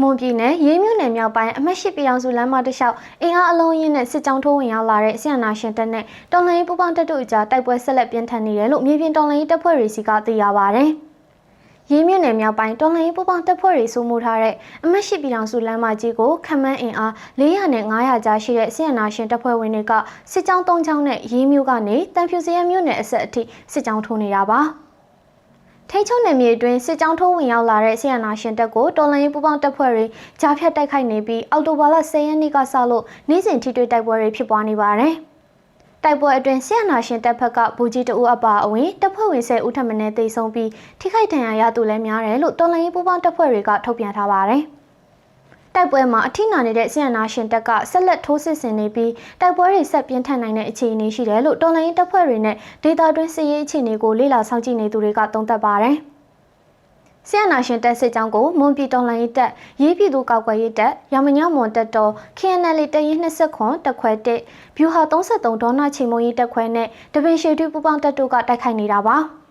မွန်ပြည်နယ်ရေးမြို့နယ်မြောက်ပိုင်းအမှတ်၈ပြည်အောင်စုလမ်းမတစ်လျှောက်အင်အားအလုံးရင်းနဲ့စစ်ကြောင်းထိုးဝင်ရောက်လာတဲ့ဆီယနာရှင်တပ်နဲ့တော်လှန်ရေးပူးပေါင်းတပ်တို့အကြားတိုက်ပွဲဆက်လက်ပြင်းထန်နေတယ်လို့မြေပြင်တော်လှန်ရေးတပ်ဖွဲ့တွေစီကသိရပါဗျ။ရေးမြို့နယ်မြောက်ပိုင်းတော်လှန်ရေးပူးပေါင်းတပ်ဖွဲ့တွေစုမှုထားတဲ့အမှတ်၈ပြည်အောင်စုလမ်းမကြီးကိုခမန်းအင်အား400နဲ့900ကြားရှိတဲ့ဆီယနာရှင်တပ်ဖွဲ့ဝင်တွေကစစ်ကြောင်း၃ကြောင်းနဲ့ရေးမြို့ကနေတန်ဖြူစရမြို့နယ်အဆက်အထိစစ်ကြောင်းထိုးနေတာပါ။ ထိချုံနယ်မြေအတွင်းစစ်ကြောင်းထိုးဝင်ရောက်လာတဲ့ဆီယနာရှင်တပ်ကိုတော်လိုင်းပူပေါင်းတပ်ဖွဲ့တွေကြားဖြတ်တိုက်ခိုက်နေပြီးအော်တိုဘာလ10ရက်နေ့ကစလို့နေ့စဉ်ထိတွေ့တိုက်ပွဲတွေဖြစ်ပွားနေပါတယ်။တိုက်ပွဲအတွင်းဆီယနာရှင်တပ်ဖက်ကဘူကြီးတအူအပါအဝင်တပ်ဖွဲ့ဝင်10ဦးထပ်မံတေဆုံးပြီးထိခိုက်ဒဏ်ရာရသူလည်းများတယ်လို့တော်လိုင်းပူပေါင်းတပ်ဖွဲ့တွေကထုတ်ပြန်ထားပါတယ်။ တိုက်ပွဲမှာအထိနာနေတဲ့ဆီယနာရှင်တပ်ကဆက်လက်ထိုးစစ်ဆင်နေပြီးတိုက်ပွဲတွေဆက်ပြင်းထန်နိုင်တဲ့အခြေအနေရှိတယ်လို့တော်လိုင်းတပ်ဖွဲ့တွေနဲ့ဒေတာတွင်းစစ်ရေးအခြေအနေကိုလေ့လာစောင့်ကြည့်နေသူတွေကသုံးသပ်ပါတယ်။ဆီယနာရှင်တပ်စစ်ကြောင်းကိုမွန်ပြည်တော်လှန်ရေးတပ်ရေးပြည်သူကောက်ကွယ်ရေးတပ်ရမညမွန်တပ်တော် KNL တရင်20ခွန်တက်ခွဲ1ဗျူဟာ33ဒေါနာချိန်မုံရေးတပ်ခွဲနဲ့တပင်ရှေတူပူပေါင်းတပ်တို့ကတိုက်ခိုက်နေတာပါ။